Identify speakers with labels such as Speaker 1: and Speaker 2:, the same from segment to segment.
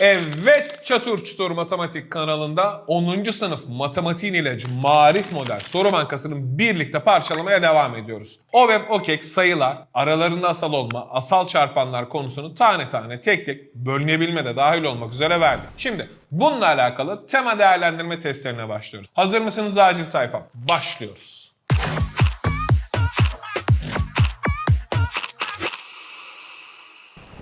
Speaker 1: Evet Çatır Çutur Matematik kanalında 10. sınıf matematiğin ilacı Marif Model Soru Bankası'nın birlikte parçalamaya devam ediyoruz. OVEB, OKEK, sayılar, aralarında asal olma, asal çarpanlar konusunu tane tane tek tek bölünebilme de dahil olmak üzere verdi. Şimdi bununla alakalı tema değerlendirme testlerine başlıyoruz. Hazır mısınız acil tayfam? Başlıyoruz.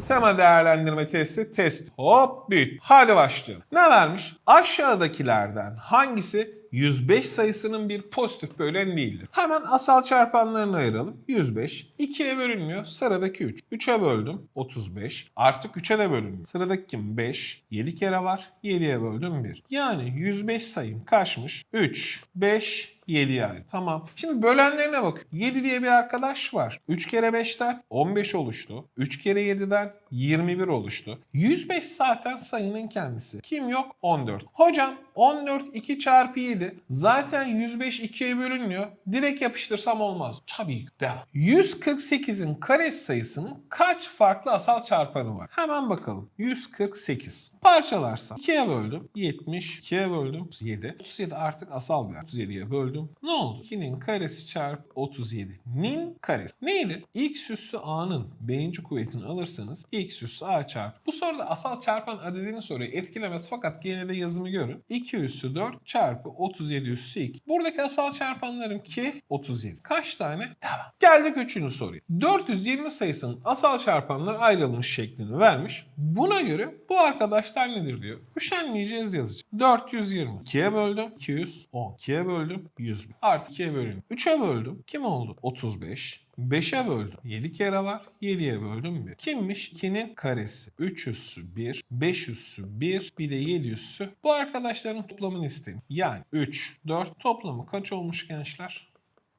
Speaker 1: Tema değerlendirme testi test. Hop büyüt. Hadi başlayalım. Ne vermiş? Aşağıdakilerden hangisi 105 sayısının bir pozitif bölen değildir. Hemen asal çarpanlarını ayıralım. 105 2'ye bölünmüyor. Sıradaki 3. 3'e böldüm. 35. Artık 3'e de bölünmüyor. Sıradaki kim? 5. 7 kere var. 7'ye böldüm 1. Yani 105 sayım kaçmış? 3, 5, 7'ye ait. Tamam. Şimdi bölenlerine bak. 7 diye bir arkadaş var. 3 kere 5'ten 15 oluştu. 3 kere 7'den 21 oluştu. 105 zaten sayının kendisi. Kim yok? 14. Hocam 14 2 çarpı 7. Zaten 105 2'ye bölünmüyor. Direkt yapıştırsam olmaz. Tabii ki de. 148'in kare sayısının kaç farklı asal çarpanı var? Hemen bakalım. 148. Parçalarsam 2'ye böldüm. 70. 2'ye böldüm. 7. 37 artık asal bir 37'ye böldüm. Ne oldu? 2'nin karesi çarpı 37'nin karesi. Neydi? X üssü A'nın B'inci kuvvetini alırsanız X üssü A çarpı. Bu soruda asal çarpan adedini soruyu etkilemez fakat gene de yazımı görün. 2 üssü 4 çarpı 37 üssü 2. Buradaki asal çarpanlarım ki 37. Kaç tane? Devam. Geldik üçüncü soruya. 420 sayısının asal çarpanlar ayrılmış şeklini vermiş. Buna göre bu arkadaşlar nedir diyor. Üşenmeyeceğiz yazacağız. 420. 2'ye böldüm. 210. 2'ye böldüm. 100. Artı 2'ye böldüm. 3'e böldüm. Kim oldu? 35. 5'e böldüm. 7 kere var. 7'ye böldüm 1. Kimmiş? 2'nin karesi. 3 üssü 1. 5 üssü 1. Bir de 7 üssü. Bu arkadaşların toplamını isteyeyim. Yani 3, 4 toplamı kaç olmuş gençler?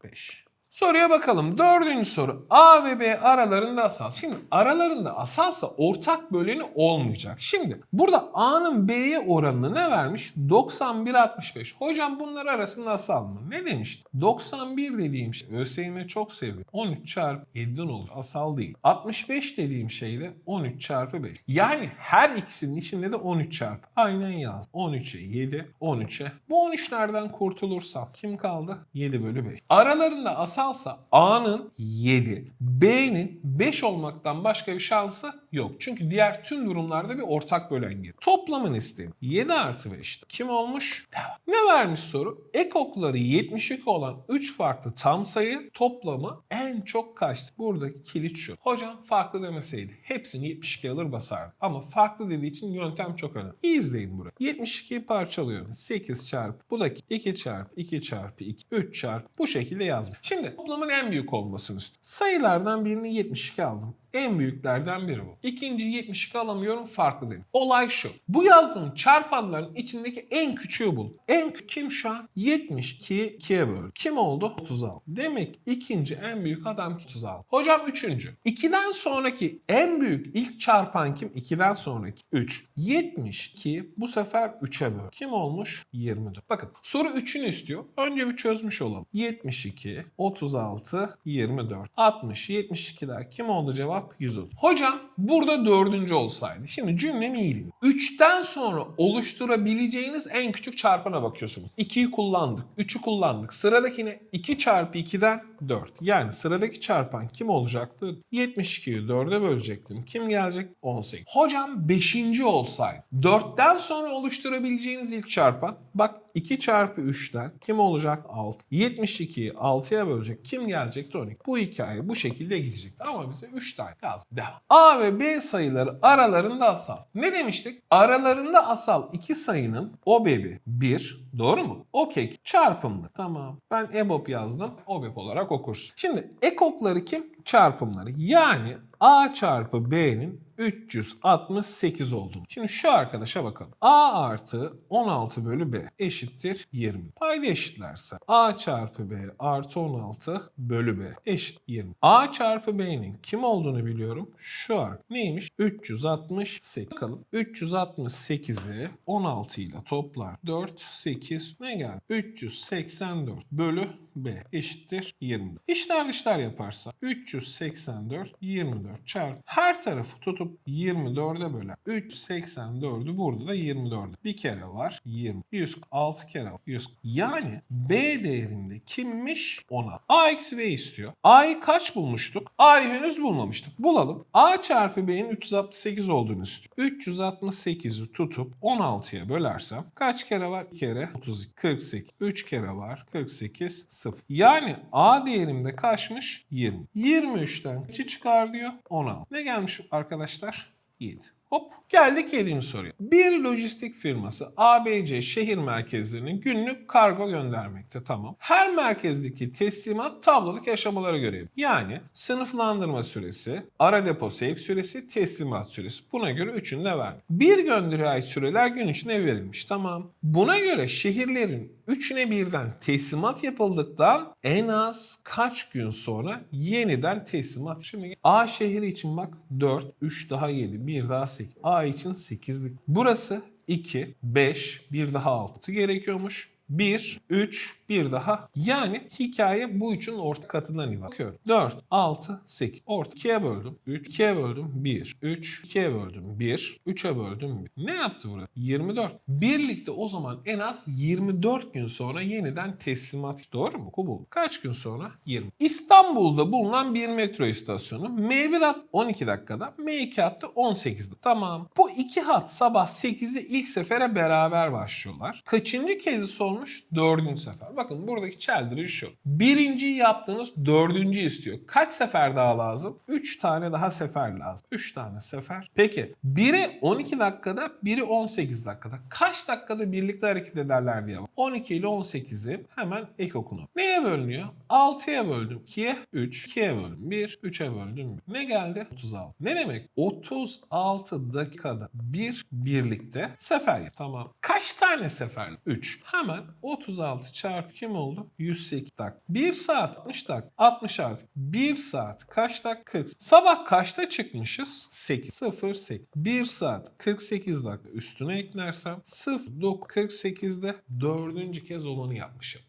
Speaker 1: 5. Soruya bakalım. Dördüncü soru. A ve B aralarında asal. Şimdi aralarında asalsa ortak böleni olmayacak. Şimdi burada A'nın B'ye oranını ne vermiş? 91-65. Hocam bunlar arasında asal mı? Ne demişti? 91 dediğim şey ÖSYM çok seviyor. 13 çarpı 7'den olur. Asal değil. 65 dediğim şey de 13 çarpı 5. Yani her ikisinin içinde de 13 çarpı. Aynen yaz. 13'e 7, 13'e. Bu 13'lerden kurtulursam kim kaldı? 7 bölü 5. Aralarında asalsa A'nın 7, B'nin 5 olmaktan başka bir şansı yok. Çünkü diğer tüm durumlarda bir ortak bölen gelir. Toplamını isteyeyim. 7 artı 5. Kim olmuş? Ne vermiş soru? Ekokları 72 olan 3 farklı tam sayı toplamı en çok kaçtı? Buradaki kilit şu. Hocam farklı demeseydi hepsini 72 alır basardı. Ama farklı dediği için yöntem çok önemli. İyi izleyin burayı. 72'yi parçalıyorum. 8 çarpı bu da 2 çarpı 2 çarpı 2 3 çarpı bu şekilde yazmış. Şimdi toplamın en büyük olmasını istiyorum. Sayılardan birini 72 aldım. En büyüklerden biri bu. İkinciyi 72 alamıyorum farklı değil. Olay şu. Bu yazdığım çarpanların içindeki en küçüğü bul. En küçük kim şu an? 72 2'ye böl. Kim oldu? 36. Demek ikinci en büyük adam 36. Hocam üçüncü. 2'den sonraki en büyük ilk çarpan kim? 2'den sonraki 3. 72 bu sefer 3'e böl. Kim olmuş? 24. Bakın soru 3'ünü istiyor. Önce bir çözmüş olalım. 72, 36, 24. 60, 72'der kim oldu cevap? 130. Hocam burada dördüncü olsaydı. Şimdi cümlemi iyi. 3'ten sonra oluşturabileceğiniz en küçük çarpana bakıyorsunuz. 2'yi kullandık, 3'ü kullandık. Sıradakine 2 çarpı 2'den 4. Yani sıradaki çarpan kim olacaktı? 72'yi 4'e bölecektim. Kim gelecek? 18. Hocam 5. olsaydı. 4'ten sonra oluşturabileceğiniz ilk çarpan. Bak 2 çarpı 3'ten kim olacak? 6. 72'yi 6'ya bölecek. Kim gelecekti? 12. Bu hikaye bu şekilde gidecekti. Ama bize 3 tane lazım. Devam. A ve B sayıları aralarında asal. Ne demiştik? Aralarında asal iki sayının OBEB'i 1. Doğru mu? Okey. Çarpımlı. Tamam. Ben EBOB yazdım. OBEB olarak okursun. Şimdi ekokları kim? Çarpımları. Yani A çarpı B'nin 368 olduğunu. Şimdi şu arkadaşa bakalım. A artı 16 bölü B eşittir 20. Payda eşitlerse A çarpı B artı 16 bölü B eşit 20. A çarpı B'nin kim olduğunu biliyorum. Şu ar neymiş? 368. Bakalım 368'i 16 ile toplar. 4, 8 ne geldi? 384 bölü B eşittir 20. İşler dışlar yaparsa 300 384 24 çarpı her tarafı tutup 24'e bölen 384'ü burada da 24'e. Bir kere var 20. 106 kere var. 100. Yani B değerinde kimmiş? 10'a. A eksi B istiyor. A'yı kaç bulmuştuk? A'yı henüz bulmamıştık. Bulalım. A çarpı B'nin 368 olduğunu istiyor. 368'i tutup 16'ya bölersem kaç kere var? 2 kere 32, 48. 3 kere var. 48, 0. Yani A değerimde kaçmış? 20. 23'ten kaçı çıkar diyor? 16. Ne gelmiş arkadaşlar? 7. Hop geldik 7. soruya. Bir lojistik firması ABC şehir merkezlerine günlük kargo göndermekte tamam. Her merkezdeki teslimat tablodaki aşamalara göre. Yani sınıflandırma süresi, ara depo sevk süresi, teslimat süresi. Buna göre üçünü de verdi. Bir gönderiye ait süreler gün içinde verilmiş tamam. Buna göre şehirlerin üçüne birden teslimat yapıldıktan en az kaç gün sonra yeniden teslimat. Şimdi A şehri için bak 4, 3 daha 7, 1 daha 8. A için 8'lik. Burası 2, 5, bir daha 6 gerekiyormuş. 1, 3, bir daha. Yani hikaye bu üçün orta katından ibaret. Bakıyorum. 4, 6, 8. Orta 2'ye böldüm. 3, 2'ye böldüm. 1, 3, 2'ye böldüm. 1, 3'e böldüm. 1. Ne yaptı burada? 24. Birlikte o zaman en az 24 gün sonra yeniden teslimat. Doğru mu? Bu. Kaç gün sonra? 20. İstanbul'da bulunan bir metro istasyonu. M1 hat 12 dakikada, M2 hattı 18'de. Tamam. Bu iki hat sabah 8'de ilk sefere beraber başlıyorlar. Kaçıncı kez sormuş? Dördüncü sefer. Bakın buradaki çeldirici şu. Birinciyi yaptığınız dördüncü istiyor. Kaç sefer daha lazım? 3 tane daha sefer lazım. 3 tane sefer. Peki biri 12 dakikada, biri 18 dakikada. Kaç dakikada birlikte hareket ederler diye bak. 12 ile 18'i hemen ek okunu. Neye bölünüyor? 6'ya böldüm 2'ye 3, 2'ye böldüm 1, 3'e böldüm 1. Ne geldi? 36. Ne demek? 36 dakikada bir birlikte sefer. Tamam. Kaç tane sefer? 3. Hemen 36 çarpı kim oldu? 108 dakika. 1 saat 60 dakika. 60 artık. 1 saat kaç dakika? 40. Sabah kaçta çıkmışız? 8. 0 8. 1 saat 48 dakika üstüne eklersem 0 9 48'de dördüncü kez olanı yapmış oluruz.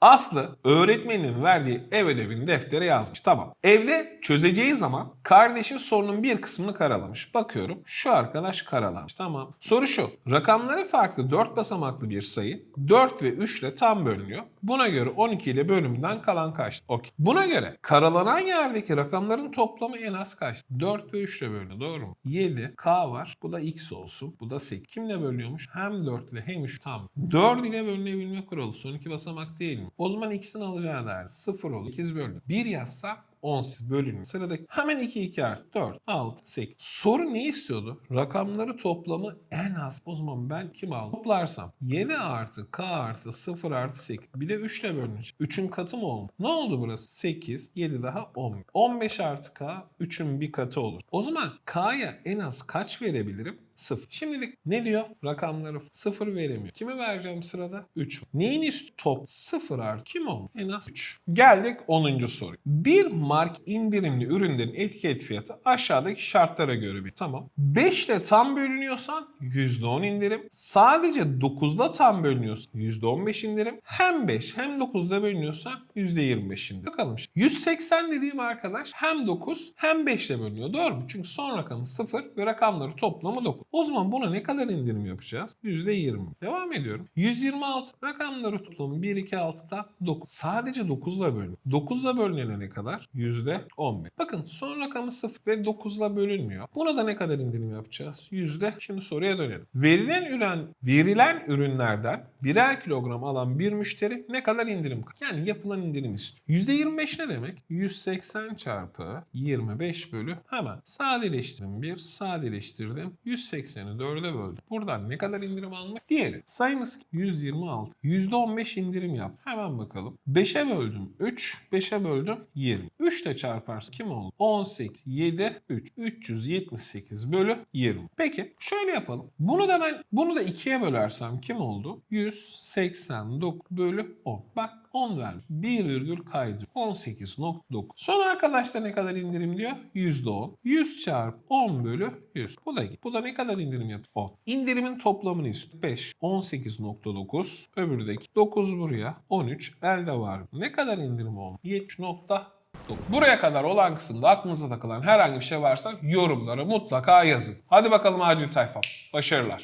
Speaker 1: Aslı öğretmenin verdiği ev ödevini deftere yazmış. Tamam. Evde çözeceği zaman kardeşi sorunun bir kısmını karalamış. Bakıyorum şu arkadaş karalamış. Tamam. Soru şu. Rakamları farklı 4 basamaklı bir sayı 4 ve 3 ile tam bölünüyor. Buna göre 12 ile bölümünden kalan kaç? Okey. Buna göre karalanan yerdeki rakamların toplamı en az kaç? 4 ve 3 ile bölünüyor. Doğru mu? 7. K var. Bu da X olsun. Bu da 8. Kimle bölünüyormuş? Hem 4 ile hem 3. Tam. 4 ile bölünebilme kuralı. Son iki basamak değil mi? O zaman ikisini alacağı derdi. 0 olur. 8 bölünür. 1 yazsa 18 bölünüyor. Sıradaki hemen 2 2 artı 4 6 8. Soru ne istiyordu? Rakamları toplamı en az. O zaman ben kim aldım? Toplarsam 7 artı k artı 0 artı 8. Bir de 3 ile bölünecek. 3'ün katı mı olmuş? Ne oldu burası? 8, 7 daha 10. 15 artı k 3'ün bir katı olur. O zaman k'ya en az kaç verebilirim? 0. Şimdilik ne diyor? Rakamları 0 veremiyor. Kimi vereceğim sırada? 3. Neyin üstü? Top 0 artı kim oldu? En az 3. Geldik 10. soru. Bir mark indirimli ürünlerin etiket fiyatı aşağıdaki şartlara göre bir. Tamam. 5 ile tam bölünüyorsan %10 indirim. Sadece 9'da tam bölünüyorsan %15 indirim. Hem 5 hem 9'da bölünüyorsan %25 indirim. Bakalım şimdi. 180 dediğim arkadaş hem 9 hem 5 ile bölünüyor. Doğru mu? Çünkü son rakamı 0 ve rakamları toplamı 9. O zaman buna ne kadar indirim yapacağız? %20. Devam ediyorum. 126 rakamları toplamı 1, 2, 6'da 9. Sadece 9 ile bölün. 9 ile bölünene ne kadar? %15. Bakın son rakamı 0 ve 9 ile bölünmüyor. Buna da ne kadar indirim yapacağız? Yüzde. Şimdi soruya dönelim. Verilen ürün, verilen ürünlerden birer kilogram alan bir müşteri ne kadar indirim? Yani yapılan indirim istiyor. %25 ne demek? 180 çarpı 25 bölü hemen sadeleştirdim. Bir sadeleştirdim. 180'i 4'e böldüm. Buradan ne kadar indirim almak? Diğeri. Sayımız 126. %15 indirim yap. Hemen bakalım. 5'e böldüm 3. 5'e böldüm 20. 3 ile çarparsın kim oldu? 18, 7, 3. 378 bölü 20. Peki şöyle yapalım. Bunu da ben bunu da 2'ye bölersem kim oldu? 189 bölü 10. Bak 10 vermiş. 1 virgül kaydı. 18.9. Son arkadaşta ne kadar indirim diyor? %10. 100 çarpı 10 bölü 100. Bu da bu da ne kadar indirim yapıyor? 10. İndirimin toplamını istiyor. 5. 18.9. Öbürüdeki 9 buraya. 13. Elde var. Ne kadar indirim olmuş? 70. Buraya kadar olan kısımda aklınıza takılan herhangi bir şey varsa yorumlara mutlaka yazın. Hadi bakalım acil tayfa. Başarılar.